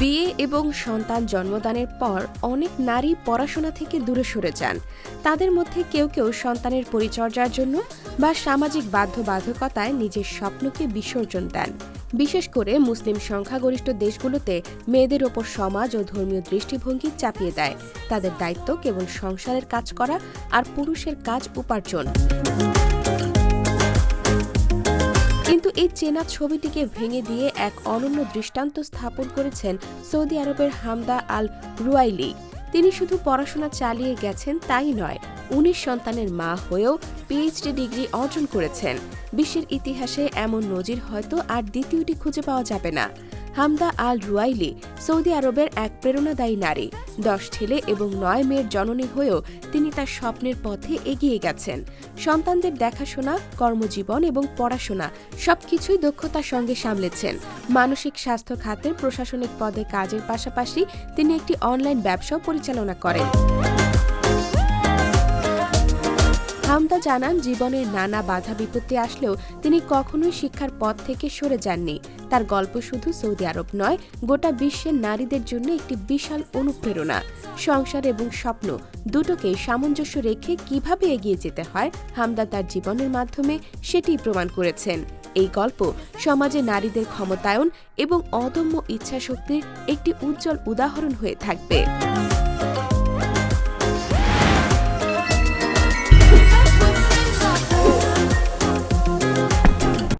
বিয়ে এবং সন্তান জন্মদানের পর অনেক নারী পড়াশোনা থেকে দূরে সরে যান। তাদের মধ্যে কেউ কেউ সন্তানের পরিচর্যার জন্য বা সামাজিক বাধ্যবাধকতায় নিজের স্বপ্নকে বিসর্জন দেন। বিশেষ করে মুসলিম সংখ্যাগরিষ্ঠ দেশগুলোতে মেয়েদের ওপর সমাজ ও ধর্মীয় দৃষ্টিভঙ্গি চাপিয়ে দেয়। তাদের দায়িত্ব কেবল সংসারের কাজ করা আর পুরুষের কাজ উপার্জন। এই চেনা ছবিটিকে ভেঙে দিয়ে এক অনন্য দৃষ্টান্ত স্থাপন করেছেন সৌদি আরবের হামদা আল রুয়াইলি। তিনি শুধু পড়াশোনা চালিয়ে গেছেন, তাই নয়। উনিশ সন্তানের মা হয়েও পিএইচডি ডিগ্রি অর্জন করেছেন। বিশ্বের ইতিহাসে এমন নজির হয়তো আর দ্বিতীয়টি খুঁজে পাওয়া যাবে না। হামদা আল রুয়াইলি সৌদি আরবের এক প্রেরণাদায়ী নারী, দশ ছেলে এবং নয় মেয়ের জননী হয়েও তিনি তার স্বপ্নের পথে এগিয়ে গেছেন। সন্তানদের দেখাশোনা, কর্মজীবন এবং পড়াশোনা সবকিছুই দক্ষতার সঙ্গে সামলেছেন। মানসিক স্বাস্থ্য খাতের প্রশাসনিক পদে কাজের পাশাপাশি তিনি একটি অনলাইন ব্যবসাও পরিচালনা করেন। হামদা জানান জীবনের নানা বাধা বিপত্তি আসলেও তিনি কখনোই শিক্ষার পথ থেকে সরে যাননি। তার গল্প শুধু সৌদি আরব নয়, গোটা বিশ্বের নারীদের জন্য একটি বিশাল অনুপ্রেরণা। সংসার এবং স্বপ্ন দুটোকেই সামঞ্জস্য রেখে কীভাবে এগিয়ে যেতে হয়, হামদা তার জীবনের মাধ্যমে সেটিই প্রমাণ করেছেন। এই গল্প সমাজে নারীদের ক্ষমতায়ন এবং অদম্য ইচ্ছাশক্তির একটি উজ্জ্বল উদাহরণ হয়ে থাকবে।